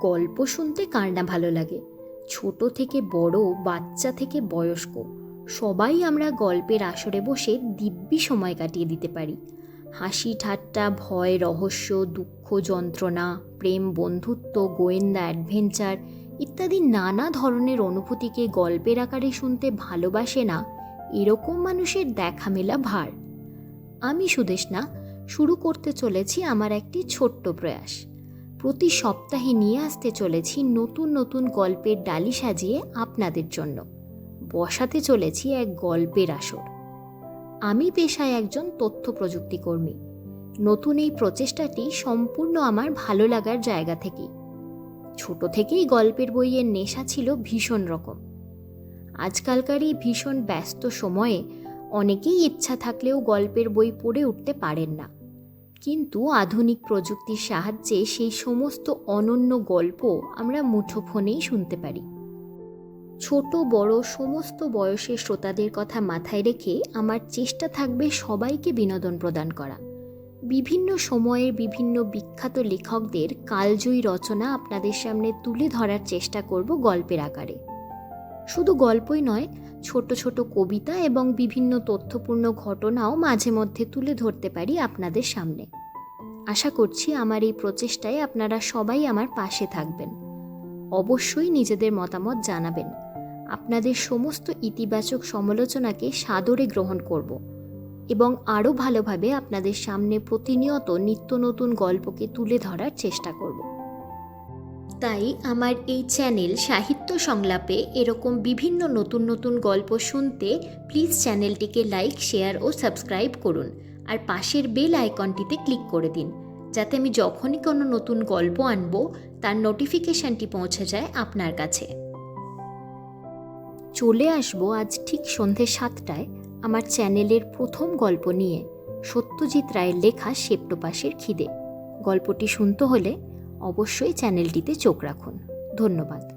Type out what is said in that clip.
গল্প শুনতে কার না ভালো লাগে? ছোট থেকে বড়, বাচ্চা থেকে বয়স্ক, সবাই আমরা গল্পের আসরে বসে দিব্যি সময় কাটিয়ে দিতে পারি। হাসি ঠাট্টা, ভয়, রহস্য, দুঃখ, যন্ত্রণা, প্রেম, বন্ধুত্ব, গোয়েন্দা, অ্যাডভেঞ্চার ইত্যাদি নানা ধরনের অনুভূতিকে গল্পের আকারে শুনতে ভালোবাসে না, এরকম মানুষের দেখা মেলা ভার। আমি সুদেশনা শুরু করতে চলেছি আমার একটি ছোট্ট প্রয়াস। প্রতি সপ্তাহে নিয়ে আসতে চলেছি নতুন নতুন গল্পের ডালি সাজিয়ে আপনাদের জন্য। বসাতে চলেছি এক গল্পের আসর। আমি পেশায় একজন তথ্য প্রযুক্তি কর্মী। নতুন এই প্রচেষ্টাটি সম্পূর্ণ আমার ভালো লাগার জায়গা থেকেই। ছোট থেকেই গল্পের বইয়ের নেশা ছিল ভীষণ রকম। আজকালকার এই ভীষণ ব্যস্ত সময়ে অনেকেই ইচ্ছা থাকলেও গল্পের বই পড়ে উঠতে পারেন না। কিন্তু আধুনিক প্রযুক্তির সাহায্যে সেই সমস্ত অনন্য গল্প আমরা মুঠোফোনেই শুনতে পারি। ছোট, বড়, সমস্ত বয়সের শ্রোতাদের কথা মাথায় রেখে আমার চেষ্টা থাকবে সবাইকে বিনোদন প্রদান করা। বিভিন্ন সময়ের বিভিন্ন বিখ্যাত লেখকদের কালজয়ী রচনা আপনাদের সামনে তুলে ধরার চেষ্টা করব গল্পের আকারে। শুধু গল্পই নয় ছোট ছোট কবিতা এবং বিভিন্ন তথ্যপূর্ণ ঘটনাও মাঝে মধ্যে তুলে ধরতে পারি আপনাদের সামনে। আশা করছি আমার এই প্রচেষ্টায় আপনারা সবাই আমার পাশে থাকবেন। অবশ্যই নিজেদের মতামত জানাবেন। আপনাদের সমস্ত ইতিবাচক সমালোচনাকে সাদরে গ্রহণ করব এবং আরও ভালোভাবে আপনাদের সামনে প্রতিনিয়ত নিত্য নতুন গল্পকে তুলে ধরার চেষ্টা করব। তাই আমার এই চ্যানেল সাহিত্য সংলাপে এরকম বিভিন্ন নতুন নতুন গল্প শুনতে প্লিজ চ্যানেলটিকে লাইক শেয়ার ও সাবস্ক্রাইব করুন। আর পাশের বেল আইকনটিতে ক্লিক করে দিন, যাতে আমি যখনই কোনো নতুন গল্প আনব, তার নোটিফিকেশানটি পৌঁছে যায় আপনার কাছে। চলে আসব আজ ঠিক সন্ধে সাতটায় আমার চ্যানেলের প্রথম গল্প নিয়ে, সত্যজিৎ রায়ের লেখা সেপ্টোপাসের খিদে। গল্পটি শুনতে হলে অবশ্যই চ্যানেলটিতে চোখ রাখুন। ধন্যবাদ।